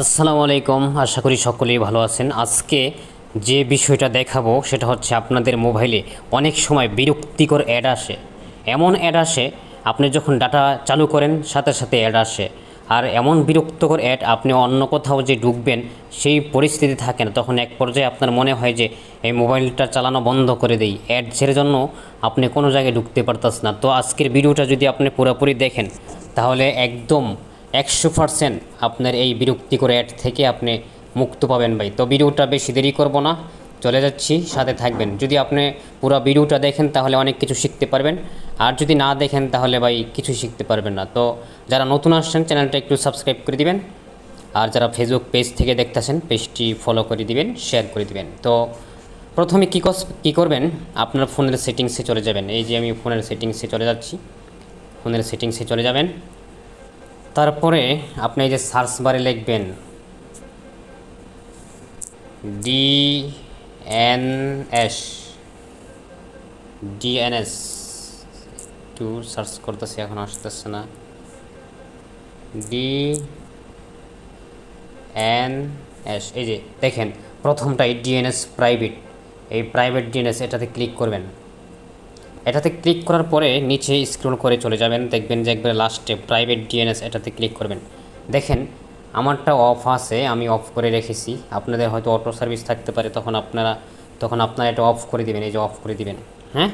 আসসালামু আলাইকুম, আশা করি সকলেই ভালো আছেন। আজকে যে বিষয়টা দেখাবো সেটা হচ্ছে আপনাদের মোবাইলে অনেক সময় বিরক্তিকর অ্যাড আসে। এমন অ্যাড আসে, আপনি যখন ডাটা চালু করেন, সাথে সাথে অ্যাড আসে। আর এমন বিরক্তকর অ্যাড আপনি অন্য কোথাও যে ঢুকবেন, সেই পরিস্থিতি থাকে না। তখন এক পর্যায়ে আপনার মনে হয় যে, এই মোবাইলটা চালানো বন্ধ করে দেই। অ্যাড অ্যাডসের জন্য আপনি কোনো জায়গায় ঢুকতে পারতেছেন না। তো আজকের ভিডিওটা যদি আপনি পুরোপুরি দেখেন, তাহলে একদম একশো পারসেন্ট আপনার এই বিরক্তিকর অ্যাড থেকে আপনি মুক্ত পাবেন ভাই। তো ভিডিওটা বেশি দেরি করব না, চলে যাচ্ছি, সাথে থাকবেন। যদি আপনি পুরো ভিডিওটা দেখেন, তাহলে অনেক কিছু শিখতে পারবেন। আর যদি না দেখেন, তাহলে ভাই কিছু শিখতে পারবেন না। তো যারা নতুন আসছেন, চ্যানেলটা একটু সাবস্ক্রাইব করে দিবেন। আর যারা ফেসবুক পেজ থেকে দেখতেছেন পেজটি ফলো করে দিবেন শেয়ার করে দিবেন। তো প্রথমে কী কী করবেন? আপনার ফোনের সেটিংসে চলে যাবেন। এই যে আমি ফোনের সেটিংসে চলে যাচ্ছি। ফোনের সেটিংসে চলে যাবেন। তারপরে আপনি এই যে সার্চ বারে লিখবেন ডি এন এস একটু সার্চ করতেছি, এখন আসতেছে না। ডি এন এস এই যে দেখেন, প্রথমটাই ডিএনএস প্রাইভেট। এই প্রাইভেট ডিএনএস এটাতে ক্লিক করবেন। এটাতে ক্লিক করার পরে নিচে স্ক্রল করে চলে যাবেন। দেখবেন যে একবারে লাস্টে প্রাইভেট ডিএনএস এটাতে ক্লিক করবেন। দেখেন, আমারটা অফ আছে, আমি অফ করে রেখেছি। আপনাদের হয়তো অটো সার্ভিস থাকতে পারে, তখন আপনারা তখন আপনারা এটা অফ করে দিবেন, এই যে অফ করে দিবেন। হ্যাঁ?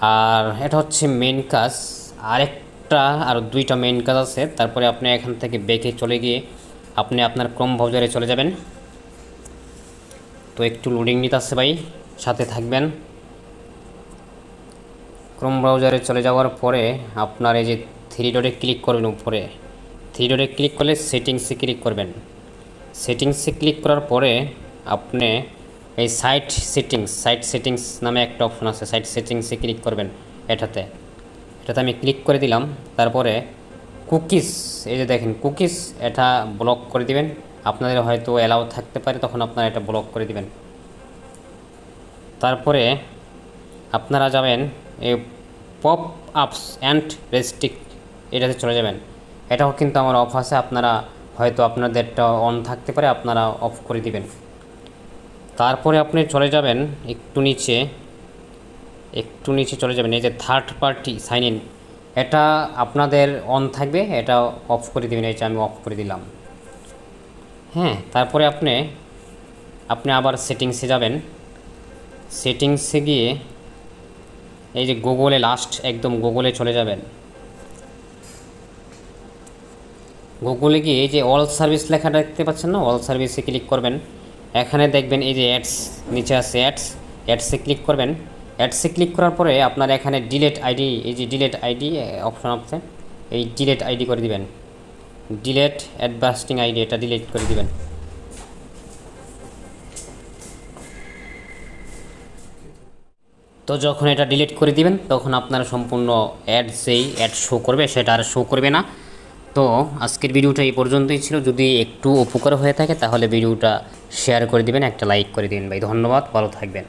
আর এটা হচ্ছে মেন কাজ। আরেকটা, আর দুইটা মেন কাজ আছে। তারপরে আপনি এখান থেকে বেঁকে চলে গিয়ে আপনি আপনার ক্রম ব্রাউজারে চলে যাবেন। তো একটু লোডিং নিতে আসছে ভাই। সাথে থাকবেন। ক্রোম ব্রাউজারে চলে যাওয়ার পরে আপনার এই যে থ্রি ডটে ক্লিক করবেন উপরে। থ্রি ডটে ক্লিক করলে সেটিংসে ক্লিক করবেন। সেটিংসে ক্লিক করার পরে আপনি এই সাইট সেটিংস সাইট সেটিংস নামে একটা অপশন আছে সাইট সেটিংসে ক্লিক করবেন এটাতে। এটাতে আমি ক্লিক করে দিলাম, তারপরে কুকিজ এই যে দেখেন কুকিজ এটা ব্লক করে দিবেন। আপনাদের হয়তো অ্যালাউ থাকতে পারে, তখন আপনারা এটা ব্লক করে দিবেন। তারপরে আপনারা যাবেন এই পপ আপস অ্যান্ড রেস্ট্রিক্ট এটাতে চলে যাবেন। এটাও কিন্তু আমার অফ আছে, আপনারা হয়তো আপনাদেরটা অন থাকতে পারে, আপনারা অফ করে দিবেন। তারপরে আপনি চলে যাবেন একটু নিচে একটু নিচে চলে যাবেন, এই যে থার্ড পার্টি সাইন ইন এটা আপনাদের অন থাকবে, এটা অফ করে দিবেন, এই যে আমি অফ করে দিলাম। হ্যাঁ তারপরে আপনি আপনি আবার সেটিংসে যাবেন। সেটিংসে গিয়ে এই যে গুগলে লাস্ট একদম গুগলে চলে যাবেন। গুগলে গিয়ে এই যে অল সার্ভিস লেখাটা দেখতে পাচ্ছেন না? অল সার্ভিসে ক্লিক করবেন। এখানে দেখবেন এই যে অ্যাডস নিচে আছে অ্যাডস অ্যাডসে ক্লিক করবেন। অ্যাডসে ক্লিক করার পরে আপনার এখানে ডিলেট আইডি এই যে ডিলেট আইডি অপশন আছে। এই ডিলেট আইডি করে দিবেন। ডিলেট অ্যাডভাস্টিং আইডি এটা ডিলেট করে দিবেন। তো যখন এটা ডিলিট করে দিবেন, তখন আপনারা সম্পূর্ণ অ্যাড যেই অ্যাড শো করবে, সেটা আর শো করবে না। তো আজকের ভিডিওটা এই পর্যন্তই ছিল। যদি একটু উপকার হয়ে থাকে, তাহলে ভিডিওটা শেয়ার করে দিবেন, একটা লাইক করে দিবেন ভাই। ধন্যবাদ, ভালো থাকবেন।